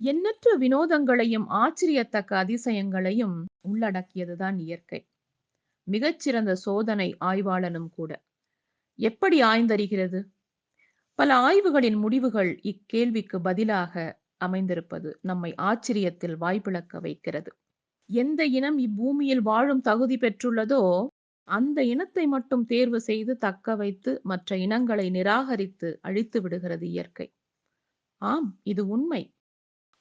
எண்ணற்ற வினோதங்களையும் ஆச்சரியத்தக்க அதிசயங்களையும் உள்ளடக்கியதுதான் இயற்கை. மிகச்சிறந்த சோதனை ஆய்வாளனும் கூட. எப்படி ஆய்ந்தறிகிறது? பல ஆய்வுகளின் முடிவுகள் இக்கேள்விக்கு பதிலாக அமைந்திருப்பது நம்மை ஆச்சரியத்தில் வாய்ப்பிழக்க வைக்கிறது. எந்த இனம் இப்பூமியில் வாழும் தகுதி பெற்றுள்ளதோ அந்த இனத்தை மட்டும் தேர்வு செய்து தக்க வைத்து மற்ற இனங்களை நிராகரித்து அழித்து விடுகிறது இயற்கை. ஆம் இது உண்மை.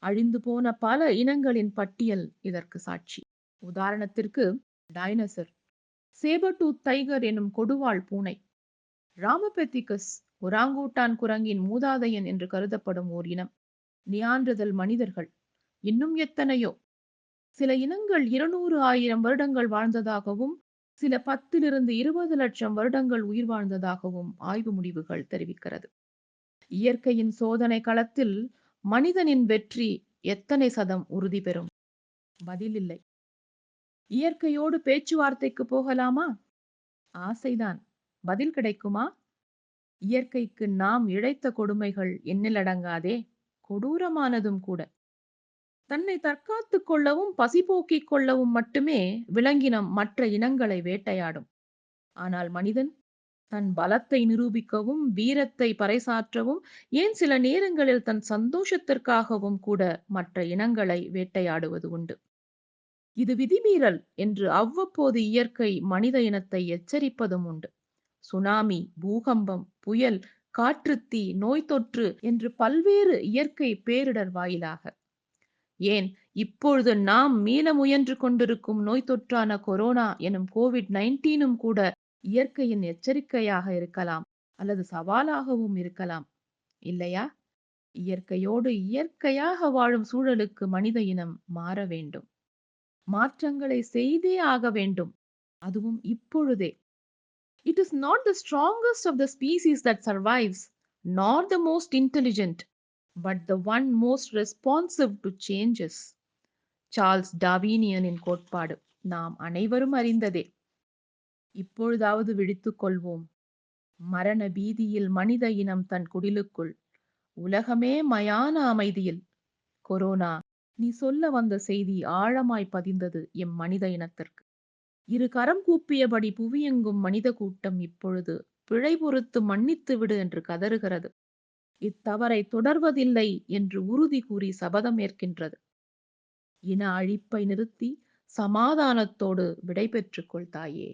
அழிந்து போன பல இனங்களின் பட்டியல் இதற்கு சாட்சி. உதாரணத்திற்கு டைனசர் சேபர்டூத் டைகர் எனும் கொடுவாள் பூனை. ராமபெத்திகஸ் ஒராங்கூட்டான் குரங்கின் மூதாதையன் என்று கருதப்படும் ஓர் இனம். நியான்றுதல் மனிதர்கள் இன்னும் எத்தனையோ? சில இனங்கள் இருநூறு ஆயிரம் வருடங்கள் வாழ்ந்ததாகவும் சில பத்திலிருந்து இருபது லட்சம் வருடங்கள் உயிர் வாழ்ந்ததாகவும் ஆய்வு முடிவுகள் தெரிவிக்கிறது. இயற்கையின் சோதனை களத்தில் மனிதனின் வெற்றி எத்தனை சதம் உறுதி பெறும்? பதில் இல்லை இயற்கையோடு பேச்சுவார்த்தைக்கு போகலாமா? ஆசைதான். பதில் கிடைக்குமா? இயற்கைக்கு நாம் இழைத்த கொடுமைகள் எண்ணிலடங்காதே கொடூரமானதும் கூட. தன்னை தற்காத்துக் கொள்ளவும் பசி போக்கிக் கொள்ளவும் மட்டுமே விலங்கினம் மற்ற இனங்களை வேட்டையாடும். ஆனால் மனிதன் தன் பலத்தை நிரூபிக்கவும் வீரத்தை பறைசாற்றவும் ஏன் சில நேரங்களில் தன் சந்தோஷத்திற்காகவும் கூட மற்ற இனங்களை வேட்டையாடுவது உண்டு. இது விதிமீறல் என்று அவ்வப்போது இயற்கை மனித இனத்தை எச்சரிப்பதும் உண்டு. சுனாமி பூகம்பம் புயல் காற்றுத்தீ நோய் தொற்று என்று பல்வேறு இயற்கை பேரிடர் வாயிலாக. ஏன் இப்பொழுது நாம் மீள முயன்று கொண்டிருக்கும் நோய் தொற்றான கொரோனா எனும் கோவிட் நைன்டீனும் கூட இயற்கையின் எச்சரிக்கையாக இருக்கலாம் அல்லது சவாலாகவும் இருக்கலாம். இல்லையா? இயற்கையோடு இயற்கையாக வாழும் சூழலுக்கு மனித இனம் மாற வேண்டும். மாற்றங்களை செய்தே ஆக வேண்டும். அதுவும் இப்பொழுதே. It is not the strongest of the species that survives not the most intelligent but the one most responsive to changes Charles டாவீனியனின் கோட்பாடு நாம் அனைவரும் அறிந்ததே. இப்பொழுதாவது விழித்துக் கொள்வோம் மரண பீதியில் மனித இனம் தன் குடிலுக்குள். உலகமே மயான அமைதியில். கொரோனா நீ சொல்ல வந்த செய்தி ஆழமாய் பதிந்தது எம் மனித இனத்திற்கு. இரு கரம் கூப்பியபடி புவியெங்கும் மனித கூட்டம் இப்பொழுது பிழை பொறுத்து மன்னித்து விடு என்று கதறுகிறது. இத்தவறை தொடர்வதில்லை என்று உறுதி கூறி சபதம் ஏற்கின்றது. இன அழிப்பை நிறுத்தி சமாதானத்தோடு விடை கொள் தாயே.